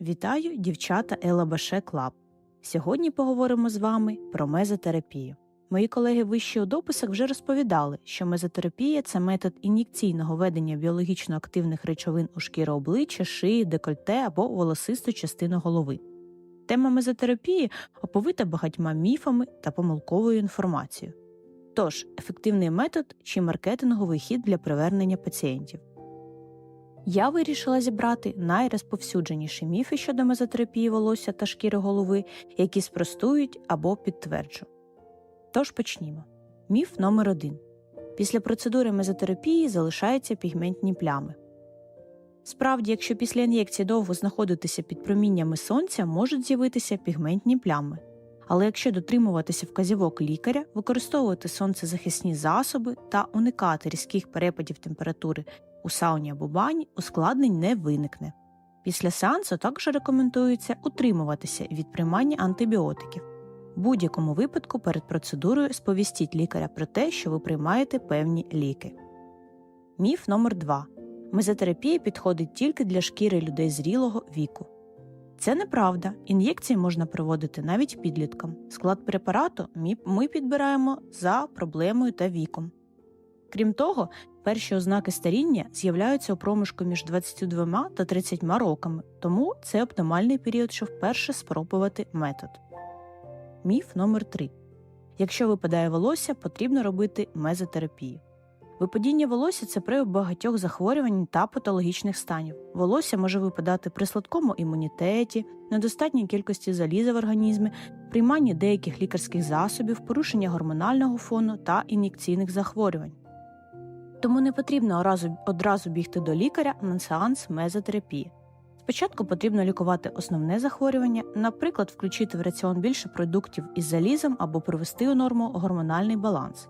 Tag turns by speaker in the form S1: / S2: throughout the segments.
S1: Вітаю, дівчата Ела Баше Клаб. Сьогодні поговоримо з вами про мезотерапію. Мої колеги вище у дописах вже розповідали, що мезотерапія це метод ін'єкційного ведення біологічно активних речовин у шкіру обличчя, шиї, декольте або волосисту частину голови. Тема мезотерапії оповита багатьма міфами та помилковою інформацією. Тож, ефективний метод чи маркетинговий хід для привернення пацієнтів. Я вирішила зібрати найрозповсюдженіші міфи щодо мезотерапії волосся та шкіри голови, які спростують або підтверджу. Тож почнімо. Міф номер 1 Після процедури мезотерапії залишаються пігментні плями. Справді, якщо після ін'єкції довго знаходитися під проміннями сонця, можуть з'явитися пігментні плями. Але якщо дотримуватися вказівок лікаря, використовувати сонцезахисні засоби та уникати різких перепадів температури у сауні або бані, ускладнень не виникне. Після сеансу також рекомендується утримуватися від приймання антибіотиків. В будь-якому випадку перед процедурою сповістіть лікаря про те, що ви приймаєте певні ліки. Міф номер 2 Мезотерапія підходить тільки для шкіри людей зрілого віку. Це неправда. Ін'єкції можна проводити навіть підліткам. Склад препарату ми підбираємо за проблемою та віком. Крім того, перші ознаки старіння з'являються у проміжку між 22 та 30 роками, тому це оптимальний період, щоб вперше спробувати метод. Міф номер 3 Якщо випадає волосся, потрібно робити мезотерапію. Випадіння волосся це прояв багатьох захворювань та патологічних станів. Волосся може випадати при сладкому імунітеті, недостатній кількості заліза в організмі, прийманні деяких лікарських засобів, порушення гормонального фону та ін'єкційних захворювань. Тому не потрібно одразу, одразу бігти до лікаря на сеанс мезотерапії. Спочатку потрібно лікувати основне захворювання, наприклад, включити в раціон більше продуктів із залізом або привести у норму гормональний баланс.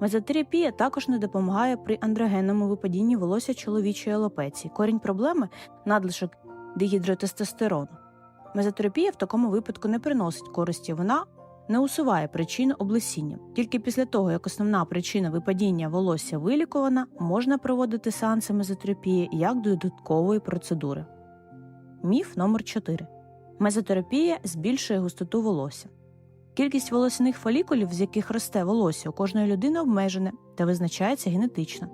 S1: Мезотерапія також не допомагає при андрогенному випадінні волосся чоловічої алопеції. Корінь проблеми надлишок дегідротестостерону. Мезотерапія в такому випадку не приносить користі, вона не усуває причину облесіння. Тільки після того, як основна причина випадіння волосся вилікувана, можна проводити сеанси мезотерапії як додаткової процедури. Міф номер 4 Мезотерапія збільшує густоту волосся. Кількість волосяних фолікулів, з яких росте волосся, у кожної людини обмежена та визначається генетично.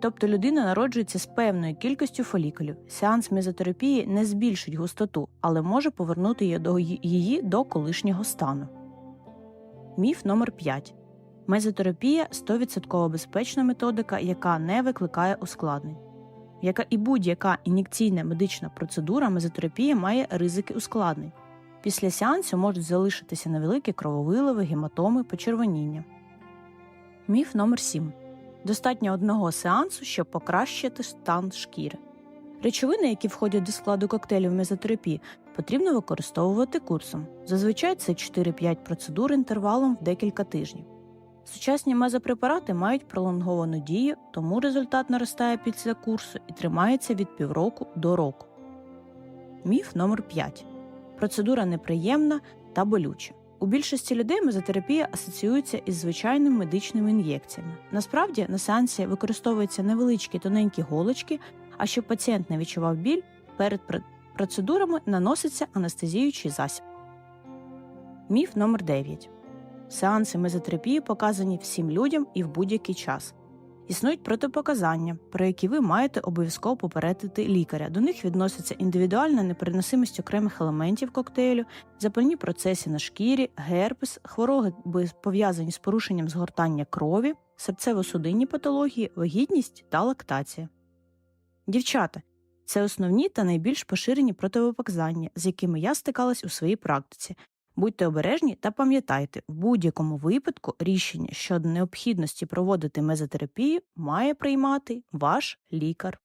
S1: Тобто людина народжується з певною кількістю фолікулів. Сеанс мезотерапії не збільшить густоту, але може повернути її до колишнього стану. Міф номер 5 Мезотерапія 100% безпечна методика, яка не викликає ускладнень. Яка і будь-яка ін'єкційна медична процедура мезотерапія має ризики ускладнень. Після сеансу можуть залишитися невеликі крововиливи, гематоми, почервоніння. Міф номер 7 Достатньо одного сеансу, щоб покращити стан шкіри. Речовини, які входять до складу коктейлів мезотерапії, потрібно використовувати курсом. Зазвичай це 4-5 процедур інтервалом в декілька тижнів. Сучасні мезопрепарати мають пролонговану дію, тому результат наростає після курсу і тримається від півроку до року. Міф номер 5 Процедура неприємна та болюча. У більшості людей мезотерапія асоціюється із звичайними медичними ін'єкціями. Насправді на сеансі використовуються невеличкі тоненькі голочки, а щоб пацієнт не відчував біль, перед процедурами наноситься анестезіючий засіб. Міф номер 9 Сеанси мезотерапії показані всім людям і в будь-який час. Існують протипоказання, про які ви маєте обов'язково попередити лікаря. До них відноситься індивідуальна непереносимість окремих елементів коктейлю, запальні процеси на шкірі, герпес, хвороби пов'язані з порушенням згортання крові, серцево-судинні патології, вагітність та лактація. Дівчата це основні та найбільш поширені противопоказання, з якими я стикалась у своїй практиці. Будьте обережні та пам'ятайте, в будь-якому випадку рішення щодо необхідності проводити мезотерапію має приймати ваш лікар.